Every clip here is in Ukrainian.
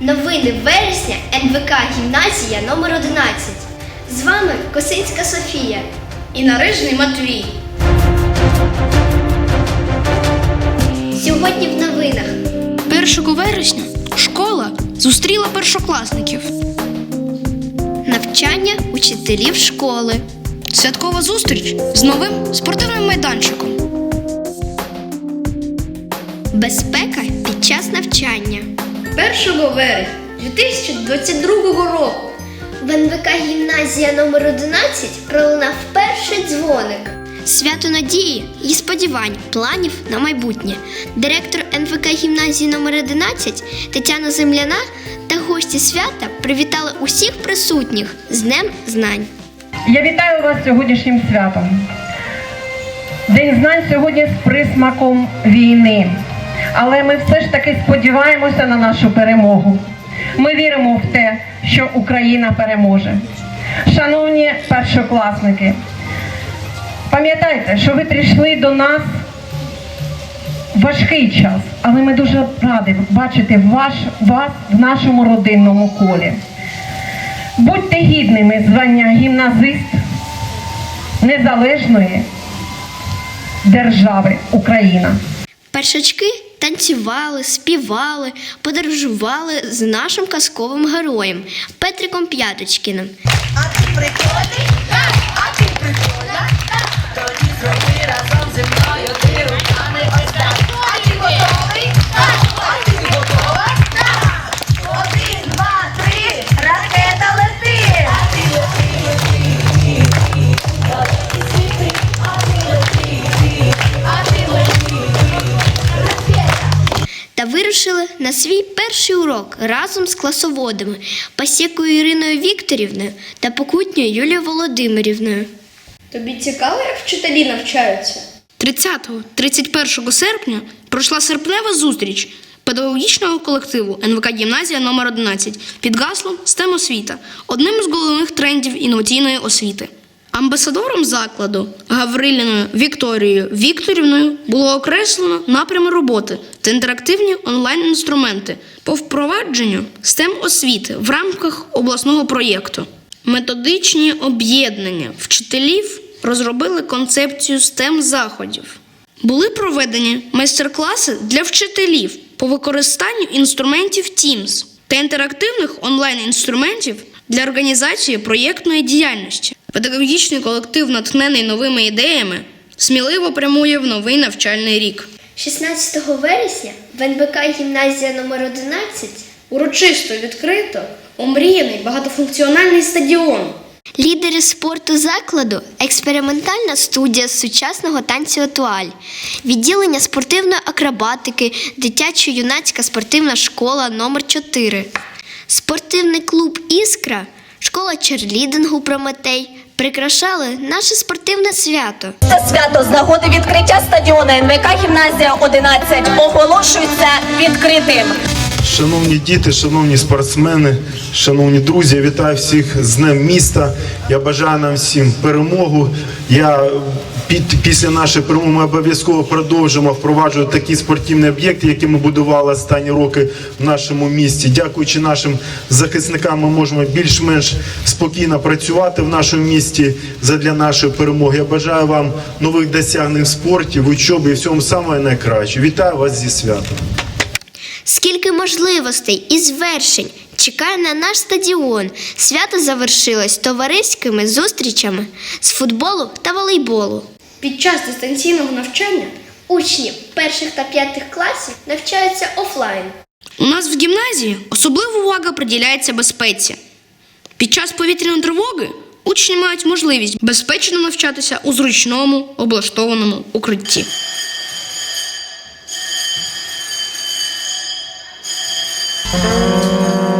Новини вересня НВК Гімназія номер 11. З вами Косинська Софія. І нарижний Матвій. Сьогодні в новинах 1 вересня школа зустріла першокласників. навчання учителів школи, Святкова зустріч з новим спортивним майданчиком. 1 вересня 2022 року В НВК Гімназія номер 11 пролунав перший дзвоник. Свято надії і сподівань, планів на майбутнє. Директор НВК гімназії номер 11 Тетяна Земляна та гості свята привітали усіх присутніх з Днем Знань. Я вітаю вас сьогоднішнім святом. День знань сьогодні з присмаком війни. Але ми все ж таки сподіваємося на нашу перемогу. Ми віримо в те, що Україна переможе. Шановні першокласники, пам'ятайте, що ви прийшли до нас в важкий час, але ми дуже раді бачити ваш, вас в нашому родинному колі. Будьте гідними звання гімназист незалежної держави Україна. Першачки танцювали, співали, подорожували з нашим казковим героєм Петриком П'яточкіним. А ти приходи, так, а ти приходиш? так. Тоді зроби разом зі мною вирушили на свій перший урок разом з класоводами Пасєкою Іриною Вікторівною та Покутньою Юлією Володимирівною. Тобі цікаво, як вчителі навчаються? 30-31 серпня пройшла серпнева зустріч педагогічного колективу НВК Гімназія номер 11 під гаслом STEM освіта, одним з головних трендів інноваційної освіти. Амбасадором закладу Гавриліною Вікторією Вікторівною було окреслено напрями роботи та інтерактивні онлайн-інструменти по впровадженню STEM освіти в рамках обласного проєкту. Методичні об'єднання вчителів розробили концепцію STEM заходів. Були проведені майстер-класи для вчителів по використанню інструментів Teams та інтерактивних онлайн-інструментів для організації проєктної діяльності. Педагогічний колектив, натхнений новими ідеями, сміливо прямує в новий навчальний рік. 16 вересня в НБК гімназія номер 11 Урочисто відкрито омріяний багатофункціональний стадіон. Лідери спорту закладу експериментальна студія з сучасного танцю Атуаль, відділення спортивної акробатики, дитячо-юнацька спортивна школа номер 4 спортивний клуб Іскра, школа черлідингу Прометей прикрашали наше спортивне свято. Це свято з нагоди відкриття стадіону НВК Гімназія 11 оголошується відкритим. Шановні діти, шановні спортсмени, шановні друзі, я вітаю всіх з Днем міста. Я бажаю нам всім перемогу. Я під, після нашої перемоги ми обов'язково продовжимо впроваджувати такі спортивні об'єкти, які ми будували останні роки в нашому місті. Дякуючи нашим захисникам, ми можемо більш-менш спокійно працювати в нашому місті задля нашої перемоги. Я бажаю вам нових досягнень в спорті, в учобі і всьому самого найкращого. Вітаю вас зі святом. Скільки можливостей і звершень чекає на наш стадіон. Свято завершилось товариськими зустрічами з футболу та волейболу. Під час дистанційного навчання Учні перших та п'ятих класів навчаються офлайн. у нас в гімназії особлива увага приділяється безпеці. Під час повітряної тривоги учні мають можливість безпечно навчатися у зручному облаштованому укритті. Коли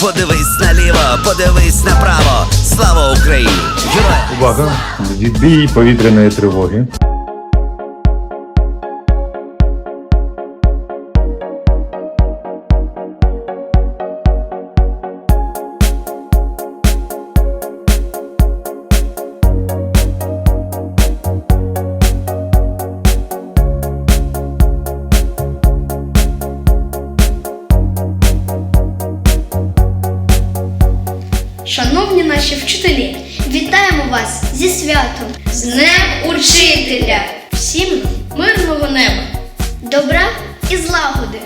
Подивись наліво, подивись направо. Слава Україні! Героям! Увага! Відбій повітряної тривоги. наші вчителі. Вітаємо вас зі святом, з Днем Учителя! Всім мирного неба, добра і злагоди!